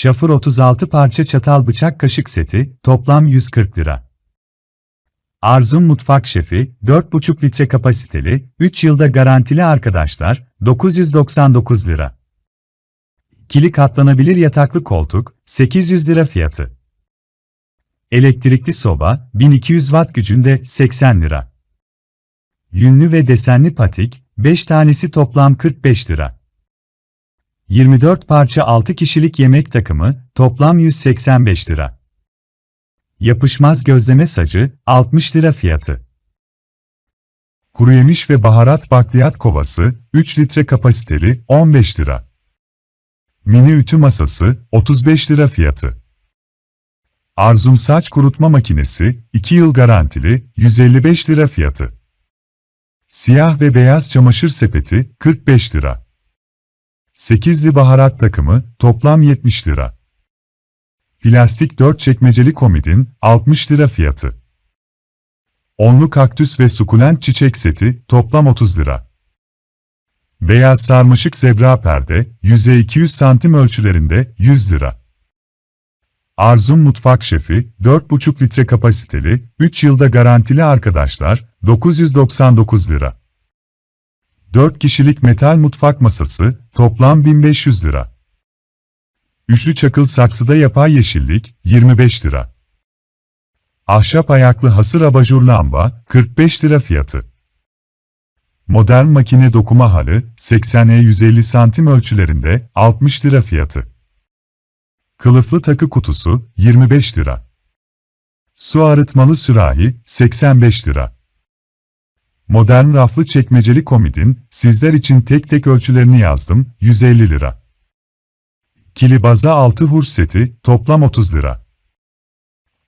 Şafır 36 parça çatal bıçak kaşık seti, toplam 140 lira. Arzum Mutfak Şefi, 4,5 litre kapasiteli, 3 yılda garantili arkadaşlar, 999 lira. Kili katlanabilir yataklı koltuk, 800 lira fiyatı. Elektrikli soba, 1200 watt gücünde, 80 lira. Yünlü ve desenli patik, 5 tanesi toplam 45 lira. 24 parça 6 kişilik yemek takımı, toplam 185 lira. Yapışmaz gözleme sacı, 60 lira fiyatı. Kuru yemiş ve baharat bakliyat kovası, 3 litre kapasiteli, 15 lira. Mini ütü masası, 35 lira fiyatı. Arzum saç kurutma makinesi, 2 yıl garantili, 155 lira fiyatı. Siyah ve beyaz çamaşır sepeti, 45 lira. 8'li baharat takımı, toplam 70 lira. Plastik 4 çekmeceli komodin, 60 lira fiyatı. Onlu kaktüs ve sukulent çiçek seti, toplam 30 lira. Beyaz sarmaşık zebra perde, 100'e 200 santim ölçülerinde, 100 lira. Arzum Mutfak Şefi, 4,5 litre kapasiteli, 3 yılda garantili arkadaşlar, 999 lira. 4 kişilik metal mutfak masası, toplam 1500 lira. Üçlü çakıl saksıda yapay yeşillik, 25 lira. Ahşap ayaklı hasır abajur lamba, 45 lira fiyatı. Modern makine dokuma halı, 80'e 150 santim ölçülerinde, 60 lira fiyatı. Kılıflı takı kutusu, 25 lira. Su arıtmalı sürahi, 85 lira. Modern raflı çekmeceli komodin, sizler için tek tek ölçülerini yazdım, 150 lira. Kili baza 6 hurç seti, toplam 30 lira.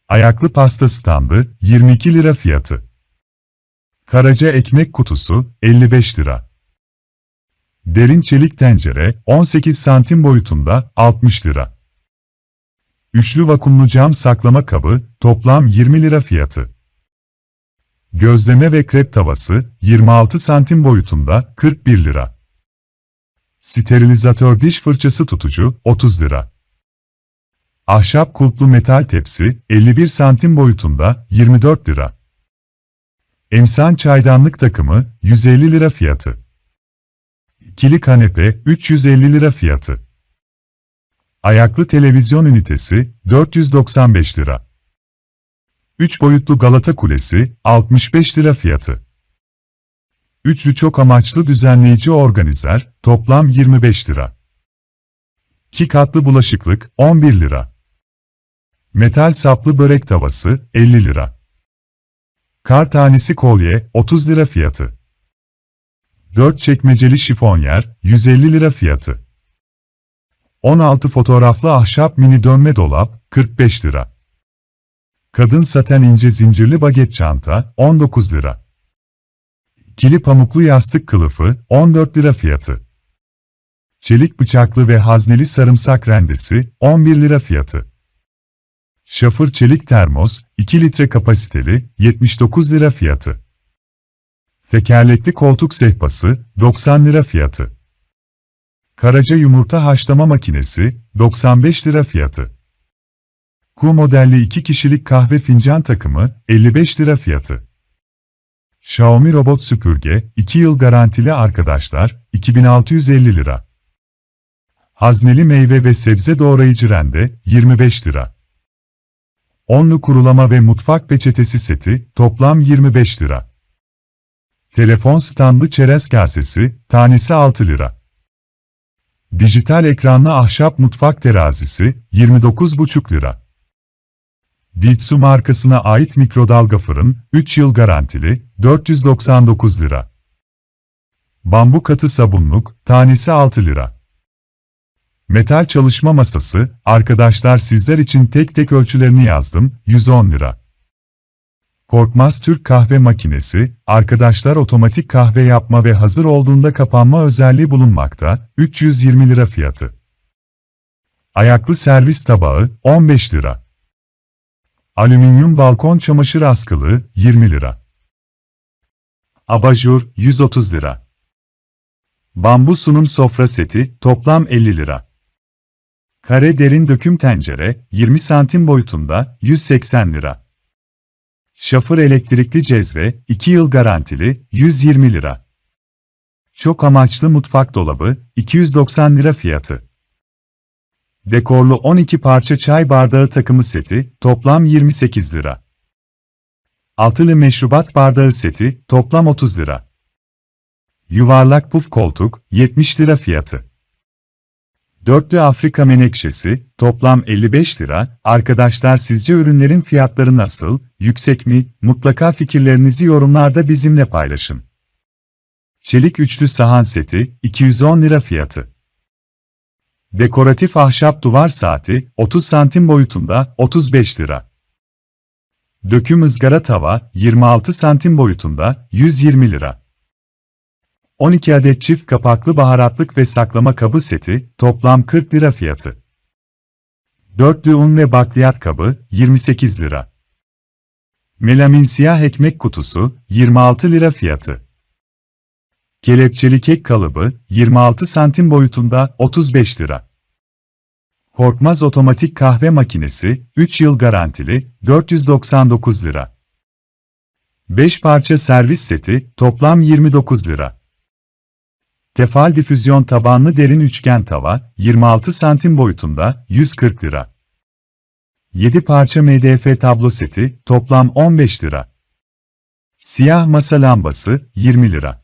Ayaklı pasta standı, 22 lira fiyatı. Karaca ekmek kutusu, 55 lira. Derin çelik tencere, 18 santim boyutunda, 60 lira. Üçlü vakumlu cam saklama kabı, toplam 20 lira fiyatı. Gözleme ve krep tavası, 26 santim boyutunda, 41 lira. Sterilizatör diş fırçası tutucu, 30 lira. Ahşap kulplu metal tepsi, 51 santim boyutunda, 24 lira. Emsan çaydanlık takımı, 150 lira fiyatı. İkili kanepe, 350 lira fiyatı. Ayaklı televizyon ünitesi, 495 lira. 3 boyutlu Galata Kulesi, 65 lira fiyatı. Üçlü çok amaçlı düzenleyici organizer, toplam 25 lira. 2 katlı bulaşıklık, 11 lira. Metal saplı börek tavası, 50 lira. Kar tanesi kolye, 30 lira fiyatı. 4 çekmeceli şifonyer, 150 lira fiyatı. 16 fotoğraflı ahşap mini dönme dolap, 45 lira. Kadın saten ince zincirli baget çanta, 19 lira. Kili pamuklu yastık kılıfı, 14 lira fiyatı. Çelik bıçaklı ve hazneli sarımsak rendesi, 11 lira fiyatı. Şafır çelik termos, 2 litre kapasiteli, 79 lira fiyatı. Tekerlekli koltuk sehpası, 90 lira fiyatı. Karaca yumurta haşlama makinesi, 95 lira fiyatı. Ku modelli 2 kişilik kahve fincan takımı, 55 lira fiyatı. Xiaomi robot süpürge, 2 yıl garantili arkadaşlar, 2650 lira. Hazneli meyve ve sebze doğrayıcı rende, 25 lira. Onlu kurulama ve mutfak peçetesi seti, toplam 25 lira. Telefon standı çerez kasesi, tanesi 6 lira. Dijital ekranlı ahşap mutfak terazisi, 29,5 lira. Ditsu markasına ait mikrodalga fırın, 3 yıl garantili, 499 lira. Bambu katı sabunluk, tanesi 6 lira. Metal çalışma masası, arkadaşlar sizler için tek tek ölçülerini yazdım, 110 lira. Korkmaz Türk kahve makinesi, arkadaşlar otomatik kahve yapma ve hazır olduğunda kapanma özelliği bulunmakta, 320 lira fiyatı. Ayaklı servis tabağı, 15 lira. Alüminyum balkon çamaşır askılı, 20 lira. Abajur, 130 lira. Bambu sunum sofra seti, toplam 50 lira. Kare derin döküm tencere, 20 santim boyutunda, 180 lira. Şafır elektrikli cezve, 2 yıl garantili, 120 lira. Çok amaçlı mutfak dolabı, 290 lira fiyatı. Dekorlu 12 parça çay bardağı takımı seti, toplam 28 lira. Altılı meşrubat bardağı seti, toplam 30 lira. Yuvarlak puf koltuk, 70 lira fiyatı. Dörtlü Afrika menekşesi, toplam 55 lira. Arkadaşlar sizce ürünlerin fiyatları nasıl, yüksek mi? Mutlaka fikirlerinizi yorumlarda bizimle paylaşın. Çelik üçlü sahan seti, 210 lira fiyatı. Dekoratif ahşap duvar saati, 30 santim boyutunda, 35 lira. Döküm ızgara tava, 26 santim boyutunda, 120 lira. 12 adet çift kapaklı baharatlık ve saklama kabı seti, toplam 40 lira fiyatı. Dörtlü un ve bakliyat kabı, 28 lira. Melamin siyah ekmek kutusu, 26 lira fiyatı. Kelepçeli kek kalıbı, 26 santim boyutunda, 35 lira. Korkmaz otomatik kahve makinesi, 3 yıl garantili, 499 lira. 5 parça servis seti, toplam 29 lira. Tefal difüzyon tabanlı derin üçgen tava, 26 santim boyutunda, 140 lira. 7 parça MDF tablo seti, toplam 15 lira. Siyah masa lambası, 20 lira.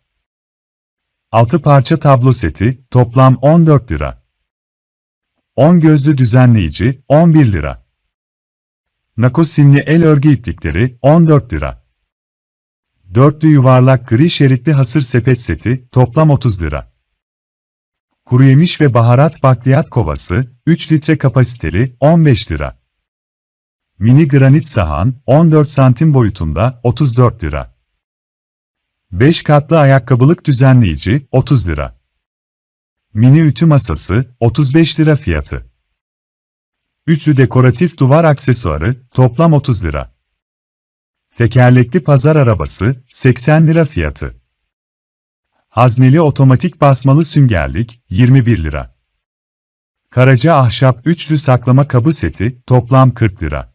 6 parça tablo seti, toplam 14 lira. 10 gözlü düzenleyici, 11 lira. Nako simli el örgü iplikleri, 14 lira. Dörtlü yuvarlak gri şeritli hasır sepet seti, toplam 30 lira. Kuru yemiş ve baharat bakliyat kovası, 3 litre kapasiteli, 15 lira. Mini granit sahan, 14 santim boyutunda, 34 lira. 5 katlı ayakkabılık düzenleyici, 30 lira. Mini ütü masası, 35 lira fiyatı. Üçlü dekoratif duvar aksesuarı, toplam 30 lira. Tekerlekli pazar arabası, 80 lira fiyatı. Hazneli otomatik basmalı süngerlik, 21 lira. Karaca ahşap üçlü saklama kabı seti, toplam 40 lira.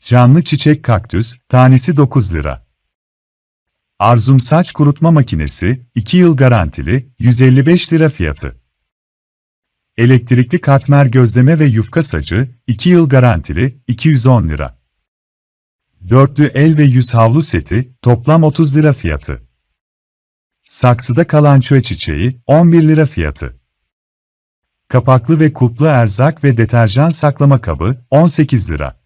Canlı çiçek kaktüs, tanesi 9 lira. Arzum saç kurutma makinesi, 2 yıl garantili, 155 lira fiyatı. Elektrikli katmer gözleme ve yufka sacı, 2 yıl garantili, 210 lira. Dörtlü el ve yüz havlu seti, toplam 30 lira fiyatı. Saksıda kalan çöğe çiçeği, 11 lira fiyatı. Kapaklı ve kuplu erzak ve deterjan saklama kabı, 18 lira.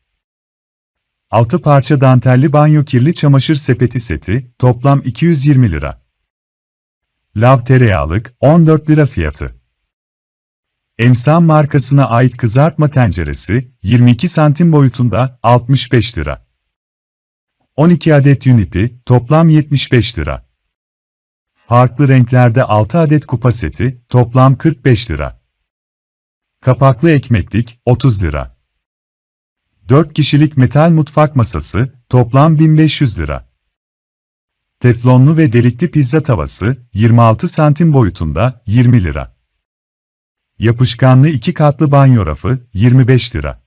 6 parça dantelli banyo kirli çamaşır sepeti seti, toplam 220 lira. Lav tereyağlık, 14 lira fiyatı. Emsan markasına ait kızartma tenceresi, 22 santim boyutunda, 65 lira. 12 adet yün ipi, toplam 75 lira. Farklı renklerde 6 adet kupa seti, toplam 45 lira. Kapaklı ekmeklik, 30 lira. 4 kişilik metal mutfak masası, toplam 1500 lira. Teflonlu ve delikli pizza tavası, 26 santim boyutunda, 20 lira. Yapışkanlı 2 katlı banyo rafı, 25 lira.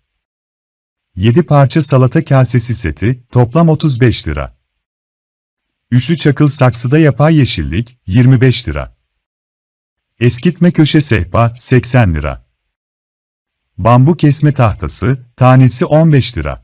7 parça salata kasesi seti, toplam 35 lira. Üçlü çakıl saksıda yapay yeşillik, 25 lira. Eskitme köşe sehpa, 80 lira. Bambu kesme tahtası, tanesi 15 lira.